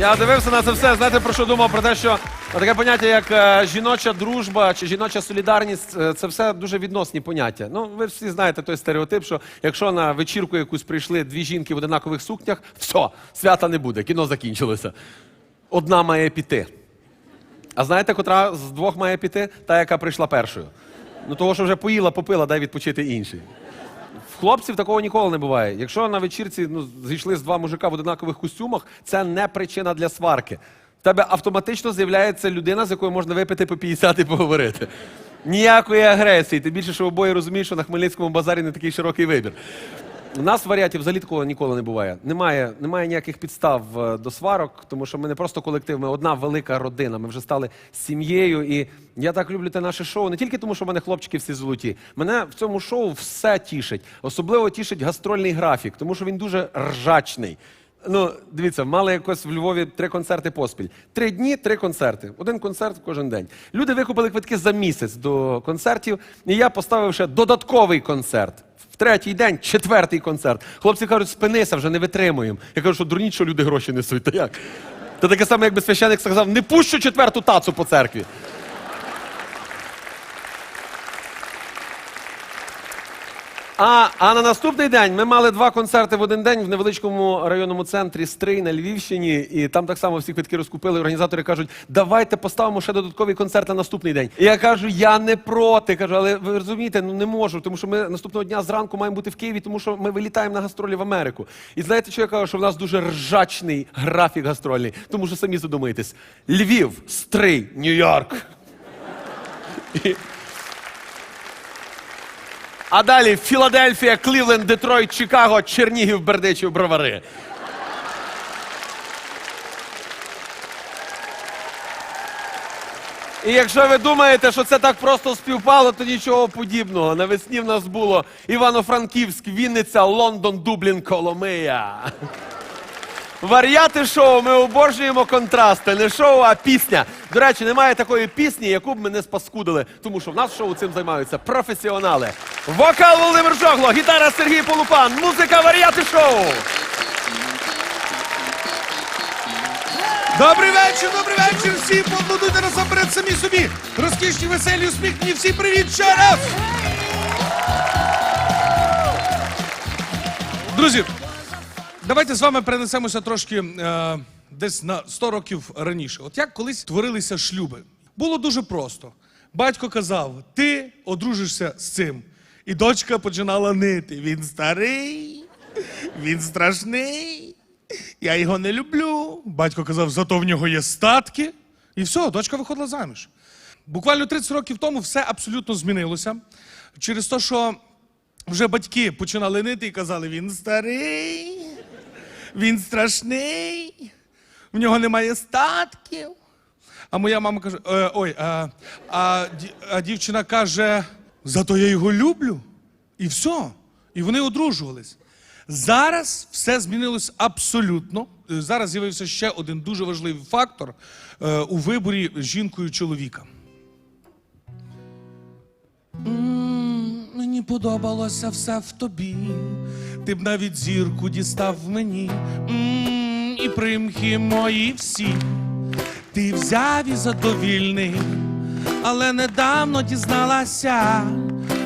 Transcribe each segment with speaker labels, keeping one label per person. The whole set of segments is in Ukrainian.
Speaker 1: Я дивився на це все. Знаєте, про що думав? Про те, що таке поняття, як е, жіноча дружба чи жіноча солідарність, е, це все дуже відносні поняття. Ну, ви всі знаєте той стереотип, що якщо на вечірку якусь прийшли дві жінки в одинакових сукнях, все, свята не буде, кіно закінчилося. Одна має піти. А знаєте, котра з двох має піти? Та, яка прийшла першою. Ну, того, що вже поїла, попила, дай відпочити інший. Хлопців такого ніколи не буває. Якщо на вечірці ну, зійшли з два мужика в одинакових костюмах, це не причина для сварки. В тебе автоматично з'являється людина, з якою можна випити по 50 і поговорити. Ніякої агресії. Тим більше, що обоє розумієш, що на Хмельницькому базарі не такий широкий вибір. У нас варіантів взагалі такого ніколи не буває. Немає, немає ніяких підстав е, до сварок, тому що ми не просто колектив, ми одна велика родина. Ми вже стали сім'єю. І я так люблю те наше шоу не тільки тому, що в мене хлопчики всі золоті. Мене в цьому шоу все тішить. Особливо тішить гастрольний графік, тому що він дуже ржачний. Ну, дивіться, мали якось в Львові три концерти поспіль. Три дні, три концерти. Один концерт кожен день. Люди викупили квитки за місяць до концертів, і я поставив ще додатковий концерт. Третій день четвертий концерт. Хлопці кажуть, спинися, вже не витримуємо. Я кажу, що дурніше люди гроші несуть. Та як? Це таке саме, якби священик сказав, не пущу четверту тацу по церкві. А, а на наступний день ми мали два концерти в один день в невеличкому районному центрі Стрий на Львівщині, і там так само всі квитки розкупили. Організатори кажуть, давайте поставимо ще додатковий концерт на наступний день. І я кажу, я не проти. Кажу, але ви розумієте, ну не можу, тому що ми наступного дня зранку маємо бути в Києві, тому що ми вилітаємо на гастролі в Америку. І знаєте, що я кажу? Що в нас дуже ржачний графік гастрольний, тому що самі задумаєтесь: Львів, Стрий, Нью-Йорк. А далі Філадельфія, Клівленд, Детройт, Чикаго, Чернігів, Бердичів, Бровари. І якщо ви думаєте, що це так просто співпало, то нічого подібного. Навесні в нас було Івано-Франківськ, Вінниця, Лондон, Дублін, Коломия. Варіати шоу ми обожнюємо контрасти. Не шоу, а пісня. До речі, немає такої пісні, яку б ми не спаскудили, тому що в нас шоу цим займаються професіонали. Вокал Володимир Жогло, гітара Сергій Полупан, музика варіати шоу.
Speaker 2: Добрий вечір, добрий вечір. Всі поаплодуйте насамперед самі собі. Розкішні, веселі, усміхнені. Всі привіт ще раз. Друзі, давайте з вами перенесемося трошки е, десь на 100 років раніше. От як колись творилися шлюби. Було дуже просто. Батько казав: ти одружишся з цим. І дочка починала нити. Він старий, він страшний. Я його не люблю. Батько казав, зато в нього є статки. І все, дочка виходила заміж. Буквально 30 років тому все абсолютно змінилося. Через те, що вже батьки починали нити і казали, він старий, він страшний, в нього немає статків. А моя мама каже: «Е, ой, а, а, а дівчина каже, зато я його люблю. І все. І вони одружувались. Зараз все змінилось абсолютно. Е, Зараз з'явився ще один дуже важливий фактор е, у виборі жінкою чоловіка. Мені подобалося все в тобі. Ти б навіть зірку дістав мені. І примхи мої всі. Ти взяв і задовільний, але недавно дізналася,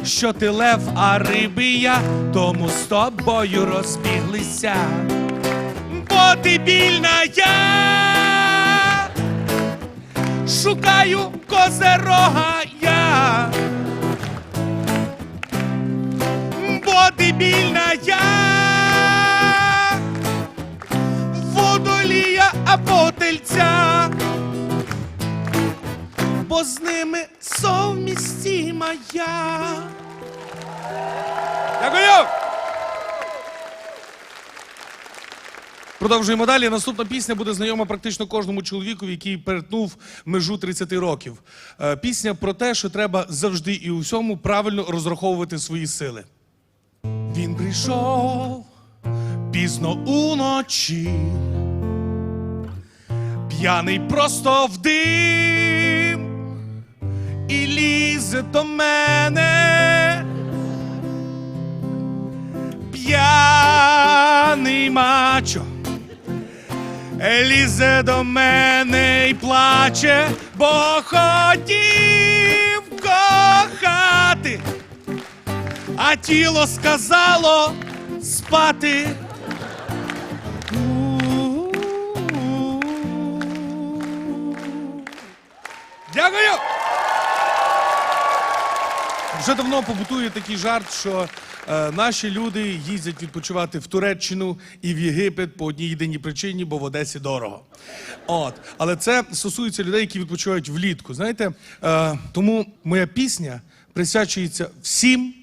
Speaker 2: що ти лев, а риби тому з тобою розбіглися. Бо ти більна я шукаю козерога я. Бо ти більна я водолія або тельця, бо з ними совмістима я. Дякую! Продовжуємо далі. Наступна пісня буде знайома практично кожному чоловіку, який перетнув межу 30 років. Е, Пісня про те, що треба завжди і у всьому правильно розраховувати свої сили. Прийшов пізно уночі, п'яний просто в дим і лізе до мене. П'яний мачо лізе до мене й плаче, бо хотів кохати, а тіло сказало спати. Дякую! Вже давно побутує такий жарт, що е, наші люди їздять відпочивати в Туреччину і в Єгипет по одній єдиній причині, бо в Одесі дорого. От. Але це стосується людей, які відпочивають влітку. Знаєте, е, тому моя пісня присвячується всім,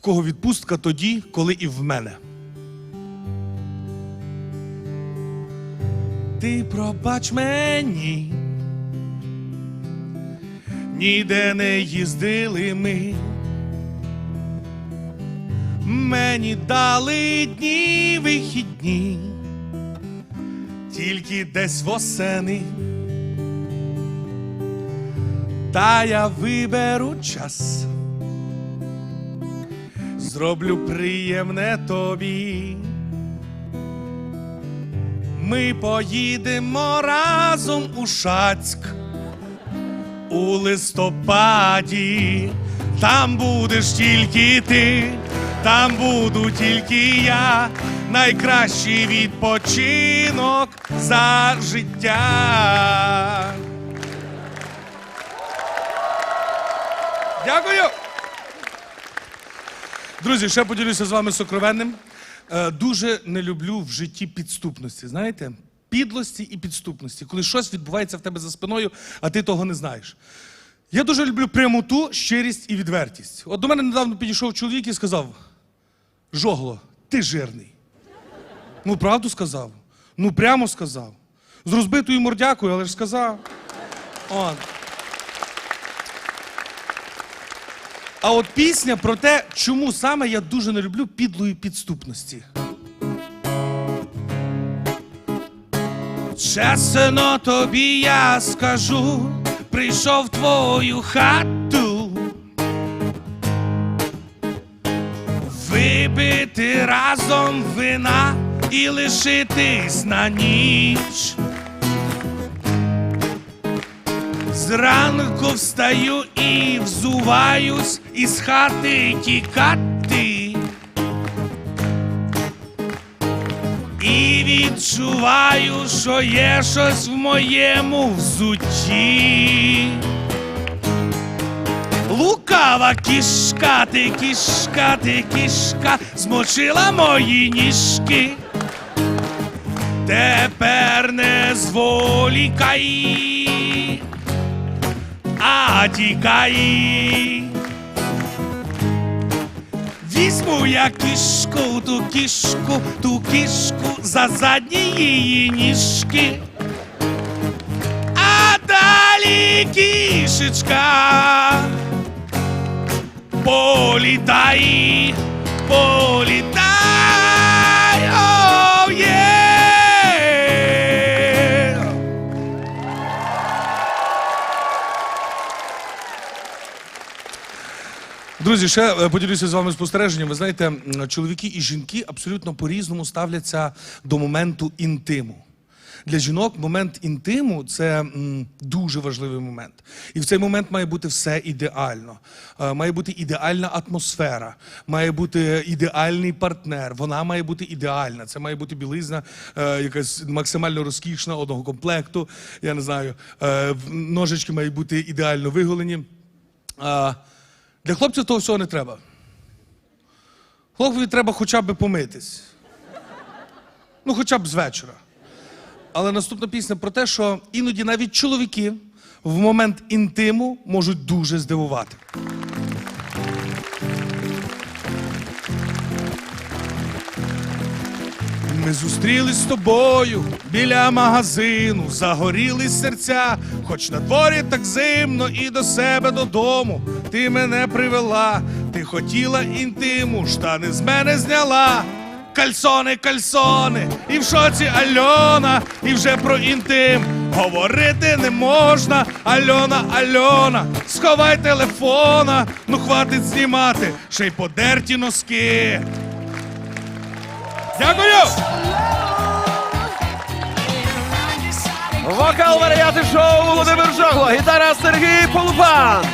Speaker 2: в кого відпустка тоді, коли і в мене. Ти пробач мені. Ніде не їздили ми. Мені дали дні вихідні, тільки десь восени. Та я виберу час, зроблю приємне тобі. Ми поїдемо разом у Шацьк у листопаді, там будеш тільки ти, там буду тільки я, найкращий відпочинок за життя. Дякую. Друзі, ще поділюся з вами сокровенним. Е, Дуже не люблю в житті підступності. Знаєте? Підлості і підступності, коли щось відбувається в тебе за спиною, а ти того не знаєш. Я дуже люблю прямоту, щирість і відвертість. От до мене недавно підійшов чоловік і сказав: Жогло, ти жирний. Ну, правду сказав. Ну, прямо сказав. З розбитою мордякою, але ж сказав. От. А от пісня про те, чому саме я дуже не люблю підлої підступності. Чесно тобі я скажу, прийшов в твою хату. Випити разом вина і лишитись на ніч. Зранку встаю і взуваюсь із хати тікати. І відчуваю, що є щось в моєму взутті. Лукава кішка, ти кішка, ти кішка, змочила мої ніжки. Тепер не зволікай, а тікай. Візьму я кішку, ту кішку, ту кішку за задні її ніжки. А далі кішечка. Політай, політай, Друзі, ще е, поділюся з вами спостереженням. Ви знаєте, чоловіки і жінки абсолютно по-різному ставляться до моменту інтиму. Для жінок момент інтиму це дуже важливий момент. І в цей момент має бути все ідеально. Е, Має бути ідеальна атмосфера, має бути ідеальний партнер. Вона має бути ідеальна. Це має бути білизна, е, якась максимально розкішна одного комплекту. Я не знаю, ножички мають бути ідеально виголені. Для хлопців того всього не треба. Хлопцеві треба хоча б помитись. Ну, хоча б з вечора. Але наступна пісня про те, що іноді навіть чоловіки в момент інтиму можуть дуже здивувати. Ми зустрілись з тобою біля магазину, загоріли серця, хоч на дворі так зимно і до себе додому. Ти мене привела, ти хотіла інтиму, штани з мене зняла. Кальсони, кальсони, і в шоці Альона, і вже про інтим говорити не можна. Альона, Альона, сховай телефона, ну хватить знімати, ще й подерті носки. Дякую!
Speaker 1: Вокал варіати шоу Володимир Жогло, гітара Сергій Полбан.